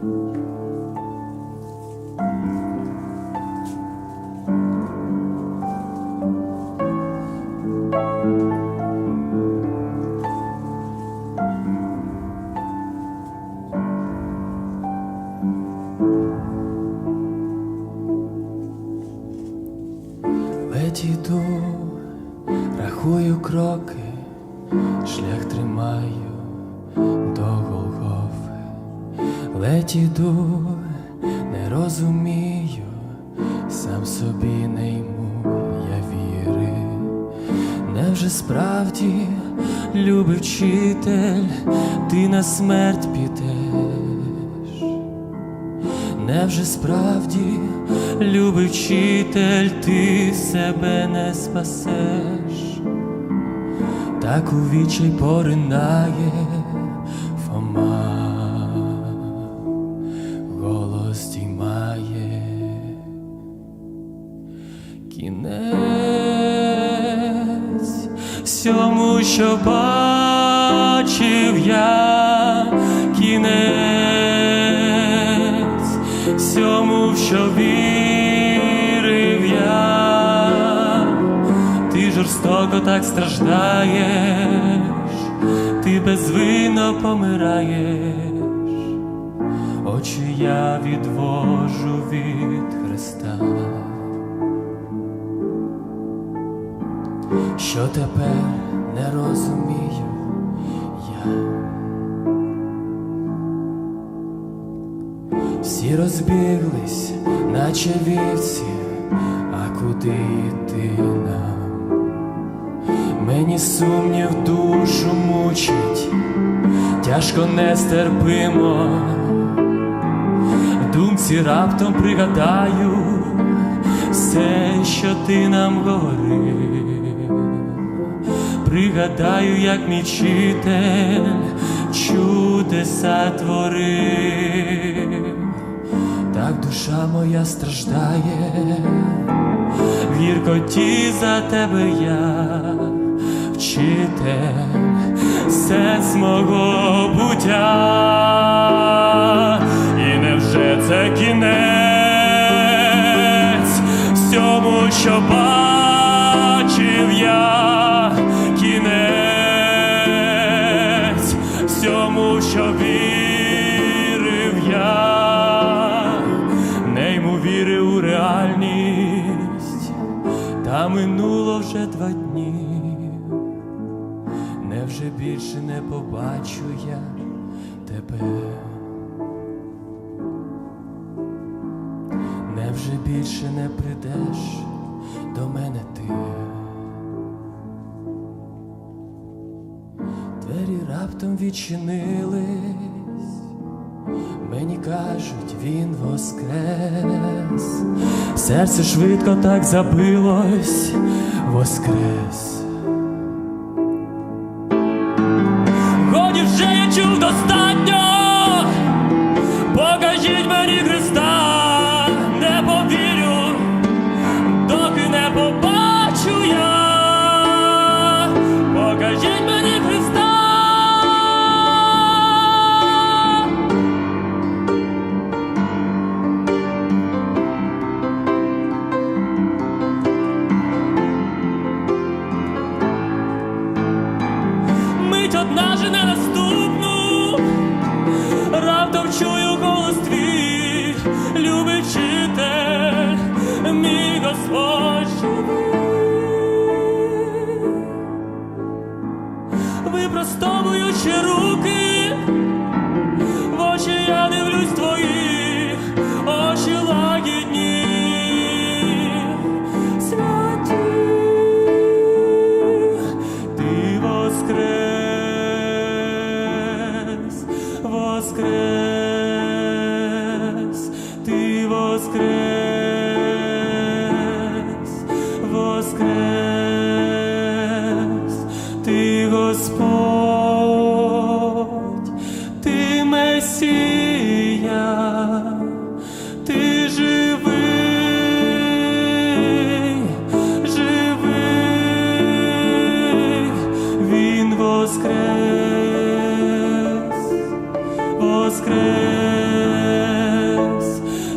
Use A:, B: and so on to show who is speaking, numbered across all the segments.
A: Ледь іду, рахую кроки, шлях тримаю до Голгофи. Ледь іду, не розумію, сам собі не йму я віри. Невже справді, любий вчитель, ти на смерть підеш? Невже справді, любий вчитель, ти себе не спасеш, так у вічай всьому, що бачив я, кінець всьому, що вірив я, ти жорстоко так страждаєш, ти безвинно помираєш, очі я відвожу Що тепер не розумію я. Всі розбіглись, наче вівці, а куди йти нам? Мені сумнів душу мучить, тяжко нестерпимо. Думці раптом пригадаю все, що ти нам говорив. Пригадаю, як мій вчитель чудеса творив, так душа моя страждає, в гіркоті за тебе я, вчитель, сенс мого буття, і невже це кінець всьому, що бачив я, та минуло вже два дні. Невже більше не побачу я тебе? Невже більше не прийдеш до мене ти? Двері раптом відчинились, мені кажуть, він воскрес, серце швидко так забилось, воскрес. Годі вже я чув достатньо. Випростовуючи руки, в очі я дивлюсь твої, очі лагідні, святі, ти воскрес, воскрес, воскрес,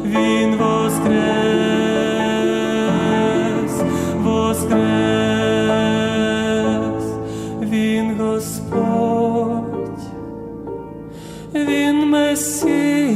A: Він воскрес, воскрес, Він Господь, Він Месія.